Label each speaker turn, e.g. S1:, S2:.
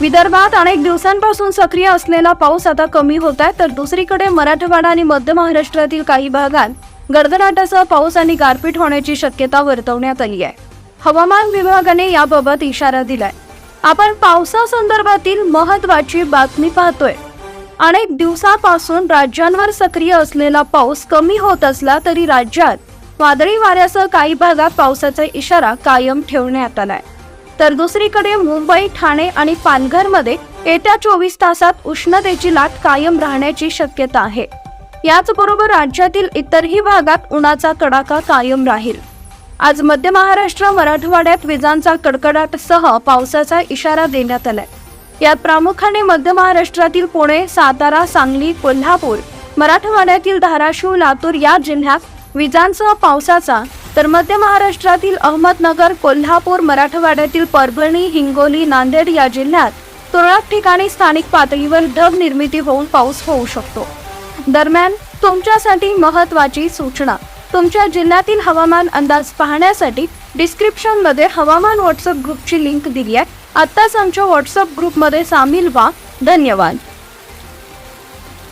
S1: विदर्भात अनेक दिवसांपासून सक्रिय असलेला पाऊस आता कमी होत आहे तर दुसरीकडे मराठवाडा आणि मध्य महाराष्ट्रातील काही भागात गडगडाटासह पाऊस आणि गारपीट होण्याची शक्यता वर्तवण्यात आली आहे. हवामान विभागाने याबाबत इशारा दिलाय. आपण पावसासंदर्भातील महत्वाची बातमी पाहतोय. अनेक दिवसापासून राज्यांवर सक्रिय असलेला पाऊस कमी होत असला तरी राज्यात वादळी वाऱ्यासह काही भागात पावसाचा इशारा कायम ठेवण्यात आलाय. तर दुसरीकडे मुंबई ठाणे आणि पालघरमध्ये येत्या चोवीस तासात उष्णतेची लाट कायम राहण्याची शक्यता आहे. याचबरोबर राज्यातील इतरही भागात उन्हाचा कडाका कायम राहील. आज मध्य महाराष्ट्र मराठवाड्यात विजांचा कडकडाटसह पावसाचा इशारा देण्यात आलाय. यात प्रामुख्याने मध्य महाराष्ट्रातील पुणे सातारा सांगली कोल्हापूर मराठवाड्यातील धाराशिव लातूर या जिल्ह्यात विजांसह पावसाचा तर मध्य महाराष्ट्रातील अहमदनगर कोल्हापूर मराठवाड्यातील परभणी हिंगोली नांदेड या जिल्ह्यात तुरळक ठिकाणी स्थानिक पातळीवर ढग निर्मिती होऊन पाऊस होऊ शकतो. दरम्यान तुमच्यासाठी महत्वाची सूचना तुमच्या जिल्ह्यातील हवामान अंदाज पाहण्यासाठी डिस्क्रिप्शनमध्ये हवामान व्हॉट्सअप ग्रुपची लिंक दिली आहे. आत्ताच आमच्या व्हॉट्सअप ग्रुपमध्ये सामील व्हा. धन्यवाद.